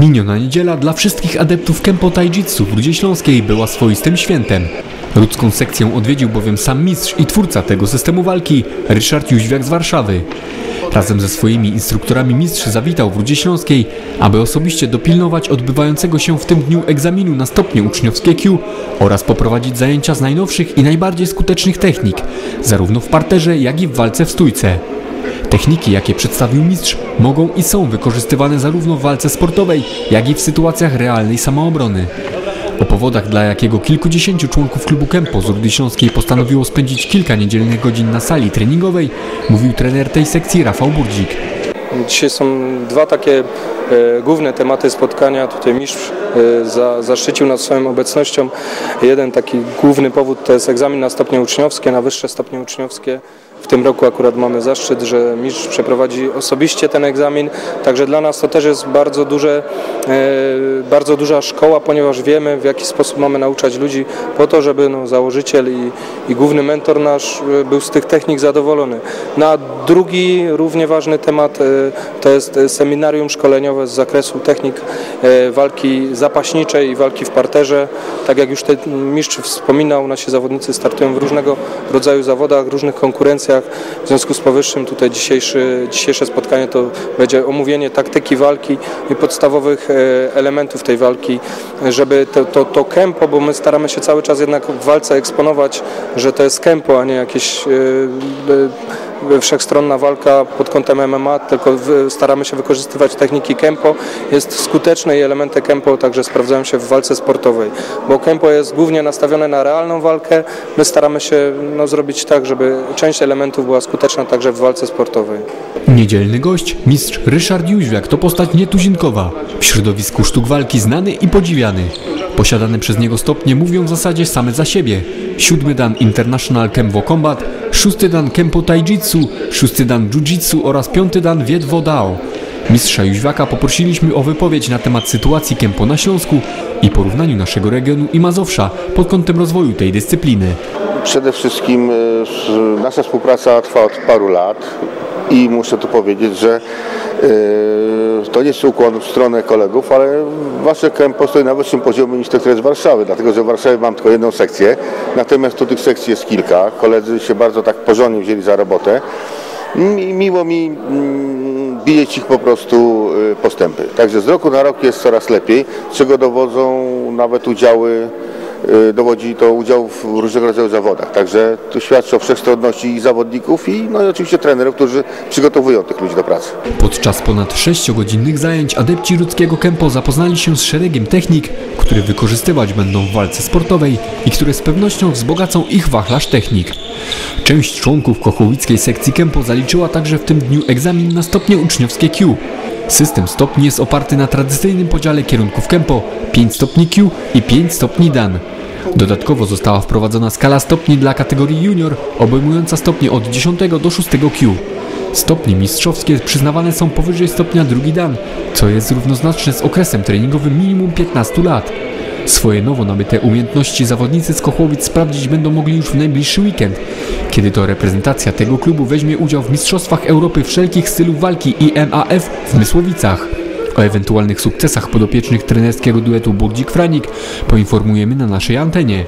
Miniona niedziela dla wszystkich adeptów Kempo Taijitsu w Rudzie Śląskiej była swoistym świętem. Ludzką sekcję odwiedził bowiem sam mistrz i twórca tego systemu walki, Ryszard Jóźwiak z Warszawy. Razem ze swoimi instruktorami mistrz zawitał w Rudzie Śląskiej, aby osobiście dopilnować odbywającego się w tym dniu egzaminu na stopnie uczniowskie Q oraz poprowadzić zajęcia z najnowszych i najbardziej skutecznych technik, zarówno w parterze, jak i w walce w stójce. Techniki, jakie przedstawił mistrz, mogą i są wykorzystywane zarówno w walce sportowej, jak i w sytuacjach realnej samoobrony. O powodach, dla jakiego kilkudziesięciu członków klubu Kempo z Rudy Śląskiej postanowiło spędzić kilka niedzielnych godzin na sali treningowej, mówił trener tej sekcji Rafał Burdzik. Dzisiaj są dwa takie główne tematy spotkania. Tutaj mistrz e, za, zaszczycił nas swoją obecnością. Jeden taki główny powód to jest egzamin na stopnie uczniowskie, na wyższe stopnie uczniowskie. W tym roku akurat mamy zaszczyt, że mistrz przeprowadzi osobiście ten egzamin, także dla nas to też jest bardzo, duże, e, bardzo duża szkoła, ponieważ wiemy w jaki sposób mamy nauczać ludzi po to, żeby no, założyciel i, i główny mentor nasz e, był z tych technik zadowolony. Na drugi równie ważny temat e, to jest seminarium szkoleniowe z zakresu technik walki zapaśniczej i walki w parterze. Tak jak już ten mistrz wspominał, nasi zawodnicy startują w różnego rodzaju zawodach, różnych konkurencjach, w związku z powyższym tutaj dzisiejszy, dzisiejsze spotkanie to będzie omówienie taktyki walki i podstawowych e, elementów tej walki, żeby to, to, to kempo, bo my staramy się cały czas jednak w walce eksponować, że to jest kempo, a nie jakieś e, e, wszechstronna walka pod kątem MMA, tylko staramy się wykorzystywać techniki. Jest skuteczne i elementy Kempo także sprawdzają się w walce sportowej, bo Kempo jest głównie nastawione na realną walkę. My staramy się no, zrobić tak, żeby część elementów była skuteczna także w walce sportowej. Niedzielny gość, mistrz Ryszard Jóźwiak, to postać nietuzinkowa. W środowisku sztuk walki znany i podziwiany. Posiadane przez niego stopnie mówią w zasadzie same za siebie. Siódmy dan International Kempo Combat, szósty dan Kempo Taijitsu, szósty dan Jiu-Jitsu oraz piąty dan Viet Vo Dao. Mistrza Jóźwiaka poprosiliśmy o wypowiedź na temat sytuacji Kempo na Śląsku i porównaniu naszego regionu i Mazowsza pod kątem rozwoju tej dyscypliny. Przede wszystkim e, nasza współpraca trwa od paru lat i muszę tu powiedzieć, że e, to nie jest ukłon w stronę kolegów, ale wasze kempo stoi na wyższym poziomie niż te, które jest w Warszawie, dlatego że w Warszawie mam tylko jedną sekcję, natomiast tu tych sekcji jest kilka. Koledzy się bardzo tak porządnie wzięli za robotę i miło mi widzieć ich po prostu e, postępy. Także z roku na rok jest coraz lepiej, czego dowodzą nawet udziały Y, dowodzi to udział w różnego rodzaju zawodach. Także to świadczy o wszechstronności i zawodników i, no i oczywiście trenerów, którzy przygotowują tych ludzi do pracy. Podczas ponad 6-godzinnych zajęć adepci ludzkiego kempo zapoznali się z szeregiem technik, które wykorzystywać będą w walce sportowej i które z pewnością wzbogacą ich wachlarz technik. Część członków kochowickiej sekcji kempo zaliczyła także w tym dniu egzamin na stopnie uczniowskie Q. System stopni jest oparty na tradycyjnym podziale kierunków Kempo 5 stopni Q i 5 stopni Dan. Dodatkowo została wprowadzona skala stopni dla kategorii junior, obejmująca stopnie od 10 do 6 Q. Stopnie mistrzowskie przyznawane są powyżej stopnia drugi dan, co jest równoznaczne z okresem treningowym minimum 15 lat. Swoje nowo nabyte umiejętności zawodnicy z Kochłowic sprawdzić będą mogli już w najbliższy weekend, kiedy to reprezentacja tego klubu weźmie udział w Mistrzostwach Europy wszelkich stylów walki IMAF w Mysłowicach. O ewentualnych sukcesach podopiecznych trenerskiego duetu Burdzik-Franik poinformujemy na naszej antenie.